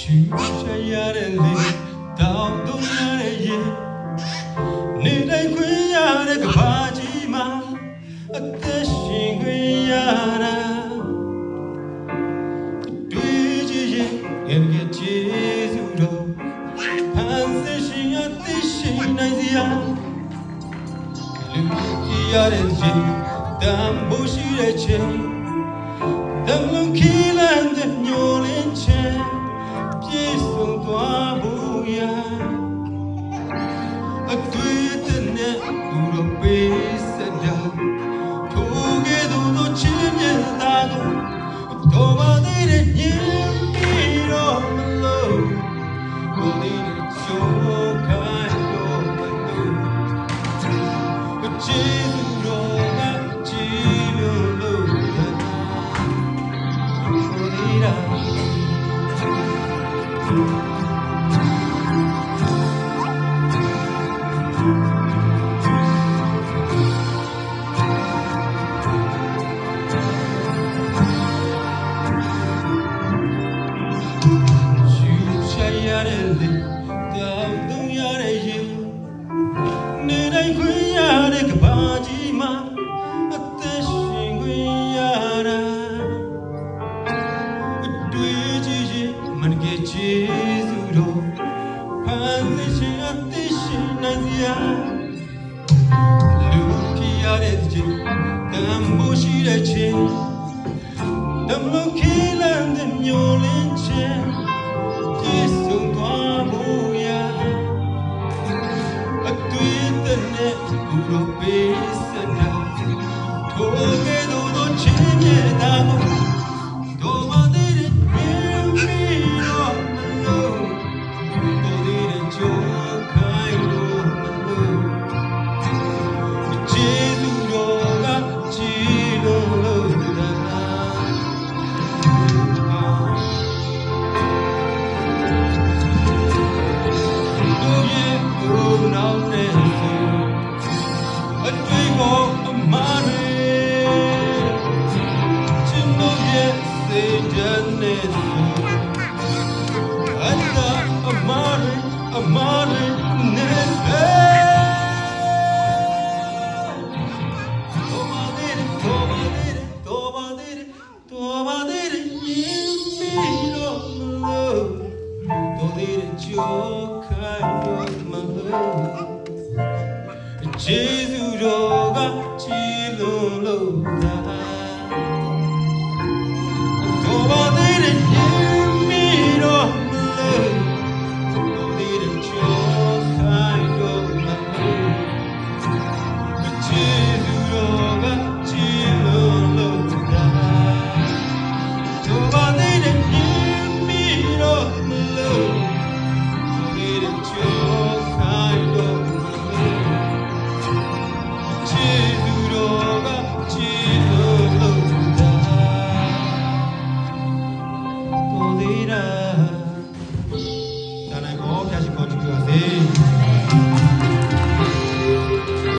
ရှူချရတဲ့လေတောင်းတုံးရတဲ့ရေနေတိုင်းခွင့်ရတဲ့ကဘာကြီးမှာအသက်ရှင်ခွင့်ရတာတွေ့ကြည့်ရင်ငယ်ငယ်ကျေးဇူးတော်ဖန်ဆင်းရှင်အသက်ရှင်နိုင်စရာလူကြီးရတဲ့ရေတန်ဖို့ရှိတဲ့ချိန် 지루한 지루한 우리라. နိုင်စရာလူဖြစ်ရတဲ့ချိန်တန်ဖို့ရှိတဲ့ချိန်တမလို့ခီးလန်းတဲ့မျိုးလင်းချင်းပြေဆုံးသွားဖို့ရအတွေ့အနဲ့ဘူရောပေး আমার তোমাদের তোমাদের তোমাদের তোমাদের তোদের চোখ যে দুরোগা ছিল লোকা